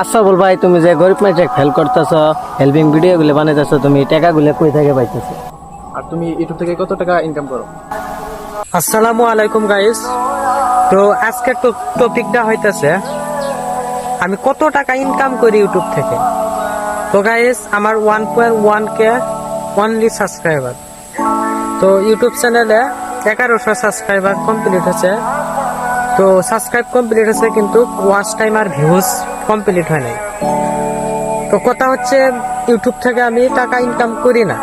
আচ্ছা বল ভাই তুমি যে গরিব মানুষকে হেল্প করতেছ হেল্পিং ভিডিও গুলো বানাইতেছ তুমি টাকা গুলো কই থেকে পাইতেছ? আর তুমি ইউটিউব থেকে কত টাকা ইনকাম করো? আসসালামু আলাইকুম গাইস তো আজকের টপিকটা হইতেছে আমি কত টাকা ইনকাম করি ইউটিউব থেকে? তো গাইস আমার one point one K only subscriber তো ইউটিউব চ্যানেলে এগারোশো সাবস্ক্রাইবার কমপ্লিট হয়েছে তো সাবস্ক্রাইব কমপ্লিট হয়েছে কিন্তু ওয়াচ টাইম আর ভিউজ কমপ্লিট হয় নাই। তো কথা হচ্ছে ইউটিউব থেকে আমি টাকা ইনকাম করি না,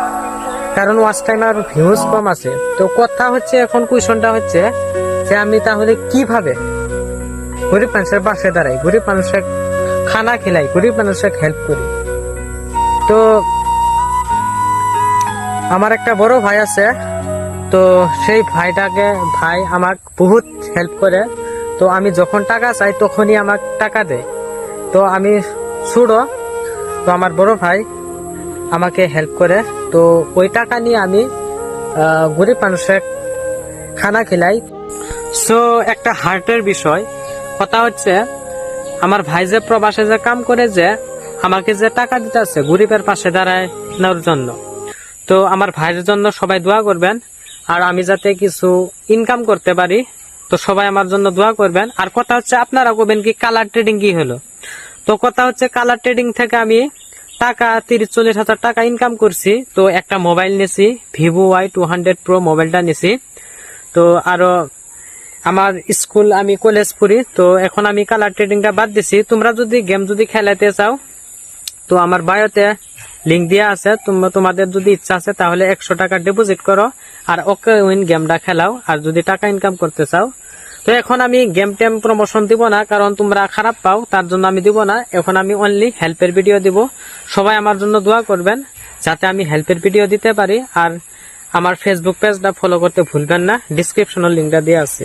কারণ ওয়াচ টাইম আর ভিউজ কম আছে। তো কথা হচ্ছে, এখন কুয়েশনটা হচ্ছে যে আমি তাহলে কীভাবে গরিব মানুষের পাশে দাঁড়াই, গরিব মানুষের খানা খেলাই, গরিব মানুষের হেল্প করি? তো আমার একটা বড় ভাই আছে, তো সেই ভাইটাকে, ভাই আমার বহুত হেল্প করে। তো আমি যখন টাকা চাই তখনই আমার টাকা দেয়। তো আমি ছুড়ো তো আমার বড় ভাই আমাকে হেল্প করে। তো ওই টাকা নিয়ে আমি গরিব মানুষের খানা খেলাই। সো একটা হার্টের বিষয়। কথা হচ্ছে, আমার ভাই যে প্রবাসে যে কাম করে যে, আমাকে যে টাকা দিতে আছে গরিবের পাশে দাঁড়ানোর জন্য। তো আমার ভাইয়ের জন্য সবাই দোয়া করবেন। আর আমি যাতে কিছু ইনকাম করতে পারি তো সবাই আমার জন্য দোয়া করবেন। আর কথা হচ্ছে, আপনারা করবেন কি কালার ট্রেডিং কি হলো? তো কথা হচ্ছে কালার ট্রেডিং থেকে আমি টাকা, তিরিশ, চল্লিশ হাজার টাকা ইনকাম করছি। তো একটা মোবাইল নিছি Vivo Y two hundred pro মোবাইলটা নিছি। তো আরও আমার স্কুল আমি কলেজ পড়ি। তো এখন আমি কালার ট্রেডিংটা বাদ দিছি। তোমরা যদি গেম যদি খেলাতে চাও, তো আমার বায়োতে লিঙ্ক দেওয়া আছে। তোমরা তোমাদের যদি ইচ্ছা আছে, তাহলে একশো টাকা ডিপোজিট করো। আর ওকে উইন গেমটা খেলাও। আর যদি টাকা ইনকাম করতে চাও তো এখন আমি গেম টেম প্রমোশন দিব না, কারণ তোমরা খারাপ পাও, তার জন্য আমি দিব না। এখন আমি অনলি হেল্পের ভিডিও দিব। সবাই আমার জন্য দোয়া করবেন, যাতে আমি হেল্পের ভিডিও দিতে পারি। আর আমার ফেসবুক পেজটা ফলো করতে ভুলবেন না ডিসক্রিপশনের লিঙ্কটা দিয়ে আছে।